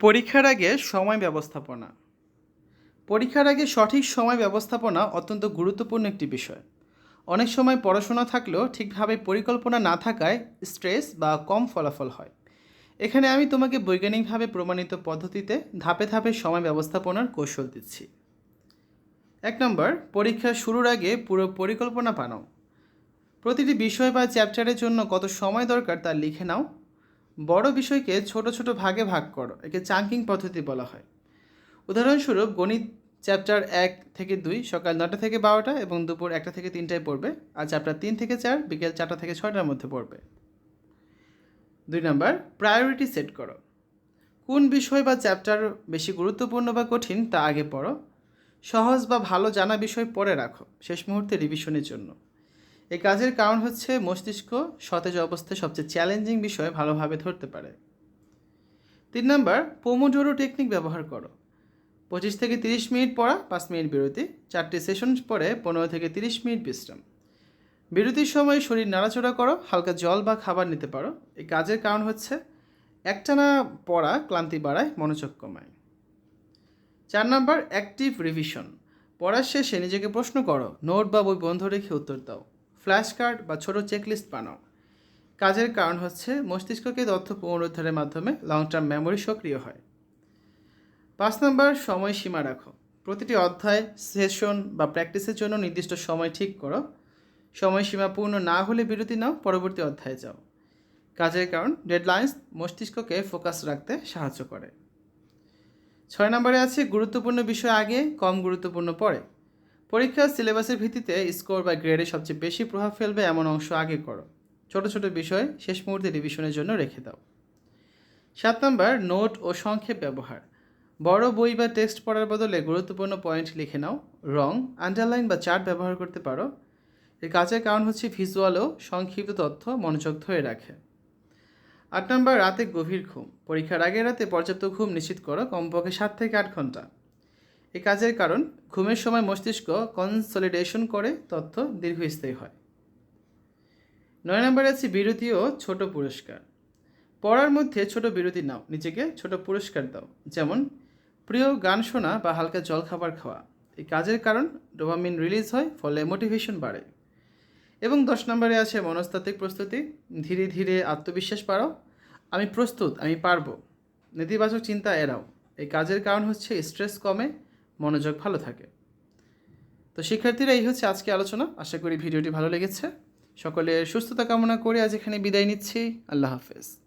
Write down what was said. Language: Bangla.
পরীক্ষার আগে সময় ব্যবস্থাপনা। পরীক্ষার আগে সঠিক সময় ব্যবস্থাপনা অত্যন্ত গুরুত্বপূর্ণ একটি বিষয়। অনেক সময় পড়াশোনা থাকলেও ঠিকভাবে পরিকল্পনা না থাকায় স্ট্রেস বা কম ফলাফল হয়। এখানে আমি তোমাকে বৈজ্ঞানিকভাবে প্রমাণিত পদ্ধতিতে ধাপে ধাপে সময় ব্যবস্থাপনার কৌশল দিচ্ছি। এক নম্বর, পরীক্ষা শুরুর আগে পুরো পরিকল্পনা বানাও। প্রতিটি বিষয় বা চ্যাপ্টারের জন্য কত সময় দরকার তা লিখে নাও বড় বিষয়কে ছোট ছোট ভাগে ভাগ করো, একে চাঙ্কিং পদ্ধতি বলা হয়। উদাহরণস্বরূপ গণিত চ্যাপ্টার এক থেকে দুই সকাল নটা থেকে বারোটা এবং দুপুর একটা থেকে তিনটায় পড়বে, আর চ্যাপ্টার তিন থেকে চার বিকেল চারটা থেকে ছয়টার মধ্যে পড়বে। দুই নাম্বার প্রায়োরিটি সেট করো। কোন বিষয় বা চ্যাপ্টার বেশি গুরুত্বপূর্ণ বা কঠিন তা আগে পড়ো। সহজ বা ভালো জানা বিষয় পরে রাখো, শেষ মুহূর্তে রিভিশনের জন্য। এই কাজের কারণ হচ্ছে মস্তিষ্ক সতেজ অবস্থায় সবচেয়ে চ্যালেঞ্জিং বিষয় ভালোভাবে ধরতে পারে। তিন নম্বর পোমোডোরো টেকনিক ব্যবহার করো। পঁচিশ থেকে তিরিশ মিনিট পড়া, পাঁচ মিনিট বিরতি, চারটি সেশন পরে পনেরো থেকে তিরিশ মিনিট বিশ্রাম। বিরতির সময় শরীর নাড়াচড়া করো, হালকা জল বা খাবার নিতে পারো। এই কাজের কারণ হচ্ছে একটানা পড়া ক্লান্তি বাড়ায়, মনোযোগ কমায়। চার নম্বর অ্যাক্টিভ রিভিশন পড়ার শেষে নিজেকে প্রশ্ন করো, নোট বা বই বন্ধ রেখে উত্তর দাও। ফ্ল্যাশ কার্ড বা ছোট চেকলিস্ট বানাও। কাজের কারণ হচ্ছে মস্তিষ্ককে তথ্য পুনরুদ্ধারের মাধ্যমে লং টার্ম মেমোরি সক্রিয় হয়। পাঁচ নম্বর, সময়সীমা রাখো। প্রতিটি অধ্যায় সেশন বা প্র্যাকটিসের জন্য নির্দিষ্ট সময় ঠিক করো। সময়সীমা পূর্ণ না হলে বিরতি নাও, পরবর্তী অধ্যায়ে যাও। কাজের কারণ ডেডলাইন্স মস্তিষ্ককে ফোকাস রাখতে সাহায্য করে। ছয় নম্বরে আছে, গুরুত্বপূর্ণ বিষয় আগে, কম গুরুত্বপূর্ণ পরে। পরীক্ষার সিলেবাসের ভিত্তিতে স্কোর বা গ্রেডে সবচেয়ে বেশি প্রভাব ফেলবে এমন অংশ আগে করো। ছোট ছোট বিষয় শেষ মুহূর্তে রিভিশনের জন্য রেখে দাও। সাত নম্বর, নোট ও সংক্ষেপ ব্যবহার। বড় বই বা টেক্সট পড়ার বদলে গুরুত্বপূর্ণ পয়েন্ট লিখে নাও। রং আন্ডারলাইন বা চার্ট ব্যবহার করতে পারো। এর কাজের কারণ হচ্ছে ভিজুয়ালও সংক্ষিপ্ত তথ্য মনোযোগ ধরে রাখে। আট নম্বর, রাতে গভীর ঘুম। পরীক্ষার আগে রাতে পর্যাপ্ত ঘুম নিশ্চিত করো কমপক্ষে সাত থেকে আট ঘণ্টা। এই কাজের কারণ, ঘুমের সময় মস্তিষ্ক কনসলিডেশন করে, তথ্য দীর্ঘস্থায়ী হয়। নয় নম্বরে আছে বিরতি ও ছোট পুরস্কার। পড়ার মধ্যে ছোট বিরতি নাও, নিজেকে ছোট পুরস্কার দাও। যেমন, প্রিয় গান শোনা বা হালকা জল খাবার খাওয়া। এই কাজের কারণ, ডোপামিন রিলিজ হয়, ফলে মোটিভেশন বাড়ে। এবং দশ নম্বরে আছে মনস্তাত্ত্বিক প্রস্তুতি, ধীরে ধীরে আত্মবিশ্বাস বাড়াও। আমি প্রস্তুত, আমি পারব। নেতিবাচক চিন্তা এড়াও। এই কাজের কারণ হচ্ছে স্ট্রেস কমে মনোযোগ ভালো থাকে। তো শিক্ষার্থীরা, এই হচ্ছে আজকে আলোচনা। আশা করি ভিডিওটি ভালো লেগেছে। সকলের সুস্থতা কামনা করে আজ এখানে বিদায় নিচ্ছি। আল্লাহ হাফেজ।